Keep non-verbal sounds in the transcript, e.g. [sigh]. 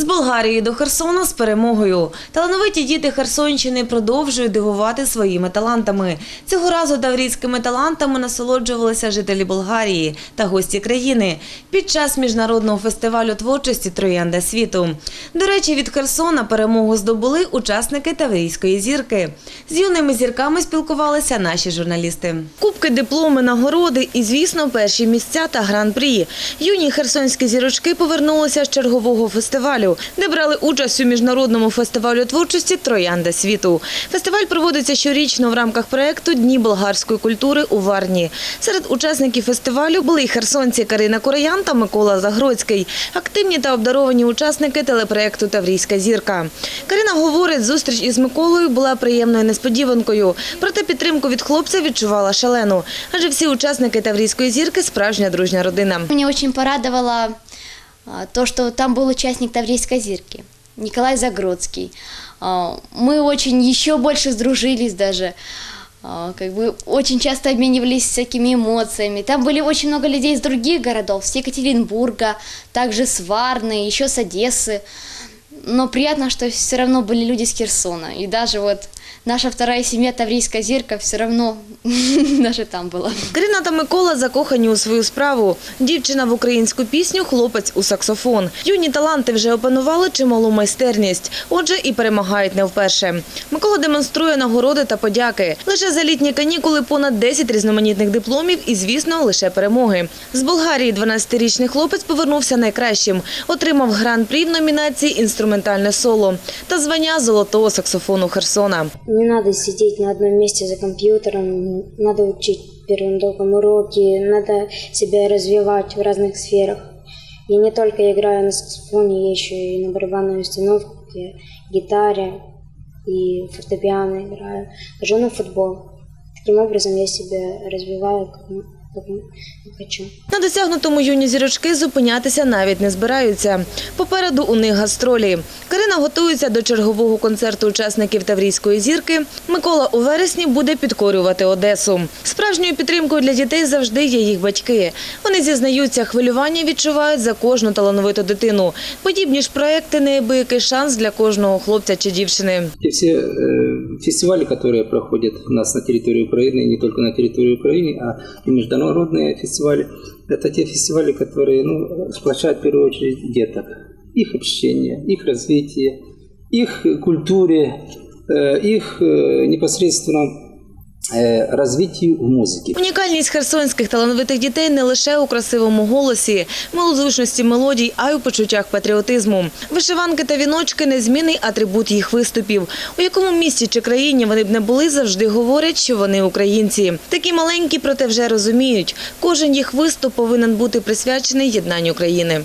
З Болгарії до Херсона з перемогою. Талановиті діти Херсонщини продовжують дивувати своїми талантами. Цього разу таврійськими талантами насолоджувалися жителі Болгарії та гості країни під час міжнародного фестивалю творчості Троянда світу. До речі, від Херсона перемогу здобули учасники Таврійської зірки. З юними зірками спілкувалися наші журналісти. Кубки, дипломи, нагороди і, звісно, перші місця та гран-прі. Юні херсонські зірочки повернулися з чергового фестивалю, де брали участь у міжнародному фестивалю творчості Троянда світу. Фестиваль проводиться щорічно в рамках проекту Дні болгарської культури у Варні. Серед учасників фестивалю були й херсонці Карина Короян та Микола Загродський, активні та обдаровані учасники телепроекту Таврійська зірка. Карина говорить, зустріч із Миколою була приємною несподіванкою. Проте підтримку від хлопця відчувала шалену, адже всі учасники Таврійської зірки справжня дружня родина. Меня очень порадовало а, то, что там был участник Таврийской зирки, Николай Загродский. А, Мы очень еще больше сдружились даже. А, Как бы очень часто обменивались всякими эмоциями. Там были очень много людей из других городов, с Екатеринбурга, также с Варны, еще с Одессы. Но приятно, что все равно были люди с Херсона. И даже вот наша вторая семья Таврийская зирка все равно [laughs] даже там была. Карина та Микола закохані у свою справу. Дівчина в українську пісню, хлопець у саксофон. Юні таланти вже опанували чималу майстерність, отже, і перемагають не вперше. Микола демонструє нагороди та подяки. Лише за літні канікули понад 10 різноманітних дипломів і, звісно, лише перемоги. З Болгарії 12-річний хлопець повернувся найкращим. Отримав гран-прі в номінації «Інструментальне соло» та звання золотого саксофону Херсона. Не надо сидеть на одном месте за компьютером, надо учить первым долгом уроки, надо себя развивать в разных сферах. Я не только играю на саксофоне, я еще и на барабанной установке, гитаре и фортепиано играю, хожу на футбол. Таким образом я себя развиваю хочу. На досягнутому юні зірочки зупинятися навіть не збираються. Попереду у них гастролі. Карина готується до чергового концерту учасників Таврійської зірки. Микола у вересні буде підкорювати Одесу. Справжньою підтримкою для дітей завжди є їх батьки. Вони зізнаються, хвилювання відчувають за кожну талановиту дитину. Подібні ж проекти неабиякий шанс для кожного хлопця чи дівчини. Все э, фестивали, которые проходят у нас на территории Украины, не только на территории Украины, а и международные фестивали, это те фестивали, которые ну, сплочают в первую очередь деток, их общение, их развитие, их культуре, э, их э, развитию в музыке. Унікальність херсонських талановитих дітей не лише у красивому голосі, милозвучності мелодій, а й у почуттях патріотизму. Вишиванки та віночки – незмінний атрибут їх виступів. У якому місті чи країні вони б не були, завжди говорять, що вони українці. Такі маленькі, проте вже розуміють. Кожен їх виступ повинен бути присвячений єднанню країни.